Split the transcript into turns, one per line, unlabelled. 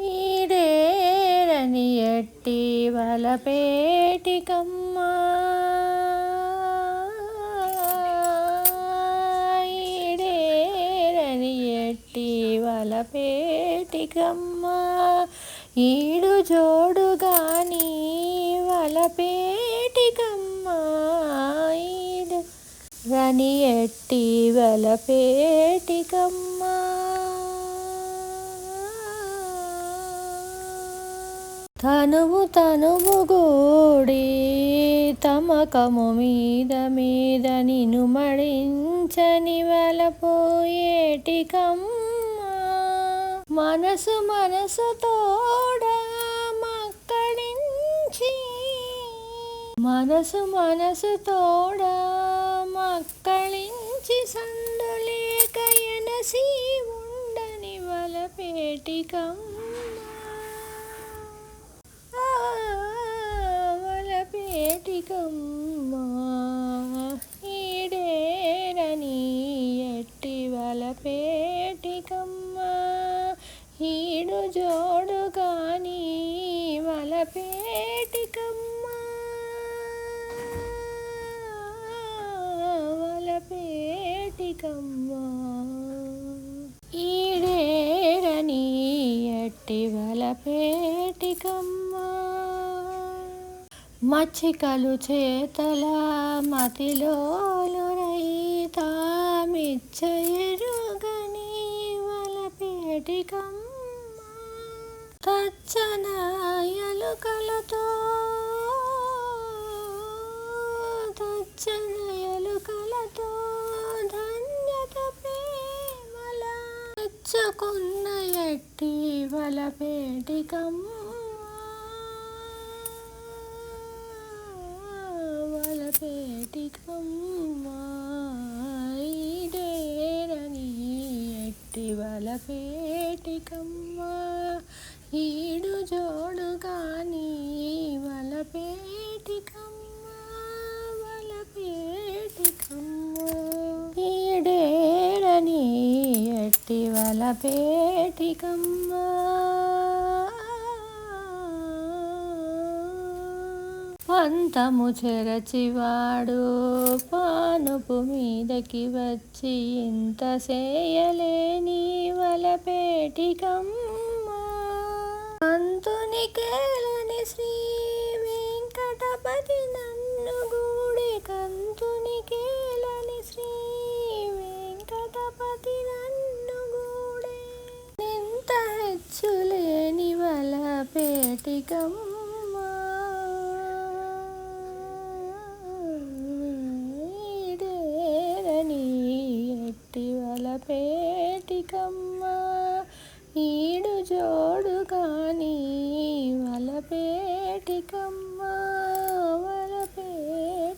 ఈడేరని ఎట్టి వలపేటికమ్మా. ఈడేరని ఎట్టి వలపేటికమ్మా. ఈడు జోడుగాని వలపేటికమ్మ. ఈడు రని ఎట్టి వలపేటికమ్మ. తనువు తనువు గూడి తమకము మీద మీద నిను మడించని వలపోయేటికమ్మ మనసు మనసు తోడ మక్కడించి. మనసు మనసు తోడ మక్కళించి సందులేక ఎనసి ఉండని వలపేటికమ్మ. ఆ, వలపేటికమ్మ ఈడేరని ఎట్టి వలపేటికమ్మ ఈడు జోడు కానీ వలపేటికమ్మ వలపేటికమ్మ ఈడేరని ఎట్టి వలపేటికమ్మ మచ్చికలు చేతల మతిలోలు రైతామిచ్చరుగని వలపేటికమ్మ తచ్చన ఎలుకలతో తచ్చన ఎలుకలతో ధన్యత ప్రేమల తెచ్చుకున్న ఎట్టి వలపేటికమ్మ వలపేటికమ్మ. ఎట్టి వల పేటికమ్మ ఈడు జోడు కానీ వల పేటికమ్మ వల పేటికమ్మ ఈడేరని ఎట్టి వల వలపేటికమ్మ. పంతము చెరచివాడు పానుపు మీదకి వచ్చి ఇంత చేయలేని వలపేటికమ్మ. పంతుని కేలని శ్రీ వెంకటపతి నన్ను గూడి కంతుని కేలని శ్రీ వెంకటపతి నన్ను గూడే. ఇంత హెచ్చులేని వలపేటికమ్మ. వేటికమ్మ ఈడు జోడు కానీ వలపేటికమ్మ వలపేటికమ్మ